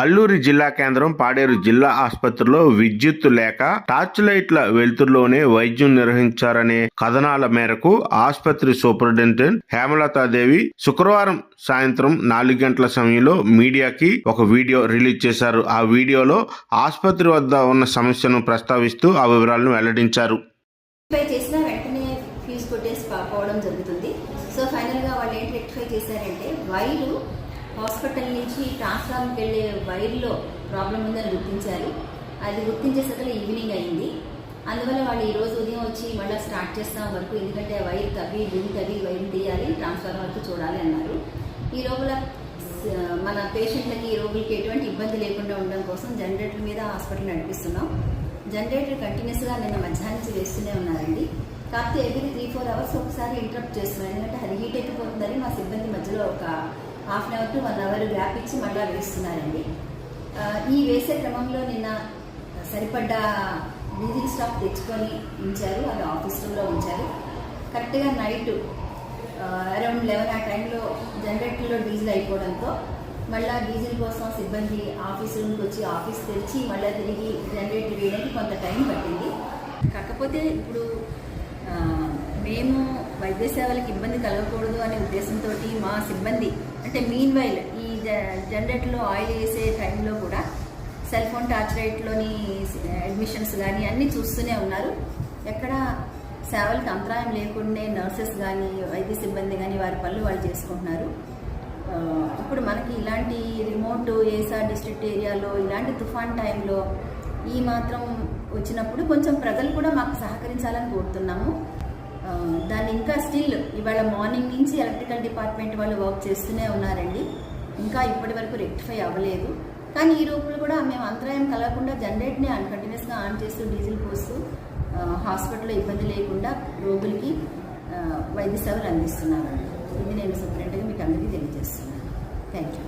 అల్లూరి జిల్లా కేంద్రం పాడేరు జిల్లా ఆసుపత్రిలో విద్యుత్ లేక టార్చ్ లైట్ల వెలుతురులోనే వైద్యం నిర్వహించారనే కథనాల మేరకు ఆసుపత్రి సూపరింటెండెంట్ హేమలతాదేవి శుక్రవారం సాయంత్రం నాలుగు గంటల సమయంలో మీడియాకి ఒక వీడియో రిలీజ్ చేశారు. ఆ వీడియోలో ఆసుపత్రి వద్ద ఉన్న సమస్యను ప్రస్తావిస్తూ ఆ వివరాలను వెల్లడించారు. రెక్టిఫై వెంటనే జరుగుతుంది. సో ఫైనల్గా వాళ్ళు ఏంటి రెక్టిఫై చేశారంటే వైరు హాస్పిటల్ నుంచి ట్రాన్స్ఫార్మర్కి వెళ్ళే వైర్లో ప్రాబ్లం ఉందని గుర్తించారు. అది గుర్తించేసరికి ఈవినింగ్ అయింది. అందువల్ల వాళ్ళు ఈరోజు ఉదయం వచ్చి మళ్ళీ స్టార్ట్ చేస్తాం వరకు ఎందుకంటే వైర్ తవ్వి భూమి తవ్వి వైర్ తీయాలి ట్రాన్స్ఫార్మర్ వరకు చూడాలి అన్నారు. ఈ లోపల మన పేషెంట్లకి రోగులకి ఎటువంటి ఇబ్బంది లేకుండా ఉండడం కోసం జనరేటర్ మీద హాస్పిటల్ నడిపిస్తున్నాం. జనరేటర్ కంటిన్యూస్గా నిన్న మధ్యాహ్నం నుంచి వేస్తూనే ఉన్నారండి. కాకపోతే ఎవ్రీ త్రీ ఫోర్ అవర్స్ ఒకసారి ఇంటరప్ట్ చేస్తున్నాం. ఎందుకంటే అది హీట్ ఎక్కిపోతుందని మా సిబ్బంది మధ్యలో ఒక half an hour to one hour gap ఇచ్చి మళ్ళీ వేస్తున్నారండి ఈ వేసే క్రమంలో నిన్న సరిపడ్డ డీజిల్ స్టాక్ తెచ్చుకొని ఉంచారు అది ఆఫీస్ రూమ్లో ఉంచారు. కరెక్ట్గా నైట్ అరౌండ్ లెవెన్ ఆ టైంలో జనరేటర్లో డీజిల్ అయిపోవడంతో మళ్ళీ డీజిల్ కోసం సిబ్బంది ఆఫీస్ రూమ్కి వచ్చి ఆఫీస్ తెరిచి మళ్ళీ తిరిగి జనరేటర్ వేయడానికి కొంత టైం పట్టింది. కాకపోతే ఇప్పుడు మేము వైద్య సేవలకు ఇబ్బంది కలగకూడదు అనే ఉద్దేశంతో మా సిబ్బంది అంటే మీన్ వైల్ ఈ జ- జనరేటర్లో ఆయిల్ వేసే టైంలో కూడా సెల్ ఫోన్ టార్చ్ లైట్లోని అడ్మిషన్స్ కానీ అన్నీ చూస్తూనే ఉన్నారు. ఎక్కడ సేవలకు అంతరాయం లేకుండా నర్సెస్ కానీ వైద్య సిబ్బంది కానీ వారి పనులు వాళ్ళు చేసుకుంటున్నారు. ఇప్పుడు మనకి ఇలాంటి రిమోట్ ఏసా డిస్ట్రిక్ట్ ఏరియాలో ఇలాంటి తుఫాన్ టైంలో ఈ మాత్రం వచ్చినప్పుడు కొంచెం ప్రజలు కూడా మాకు సహకరించాలని కోరుతున్నాము. దాన్ని ఇంకా స్టిల్ ఇవాళ మార్నింగ్ నుంచి ఎలక్ట్రికల్ డిపార్ట్మెంట్ వాళ్ళు వర్క్ చేస్తూనే ఉన్నారండి. ఇంకా ఇప్పటి వరకు రెక్టిఫై అవ్వలేదు. కానీ ఈ రూపులు కూడా మేము అంతరాయం కలగకుండా జనరేట్ని కంటిన్యూస్గా ఆన్ చేస్తూ డీజిల్ పోస్తూ హాస్పిటల్లో ఇబ్బంది లేకుండా రోగులకి వైద్య సేవలు అందిస్తున్నామండి. ఇది నేను సపరేట్గా మీకు అందరికీ తెలియజేస్తున్నాను. Thank you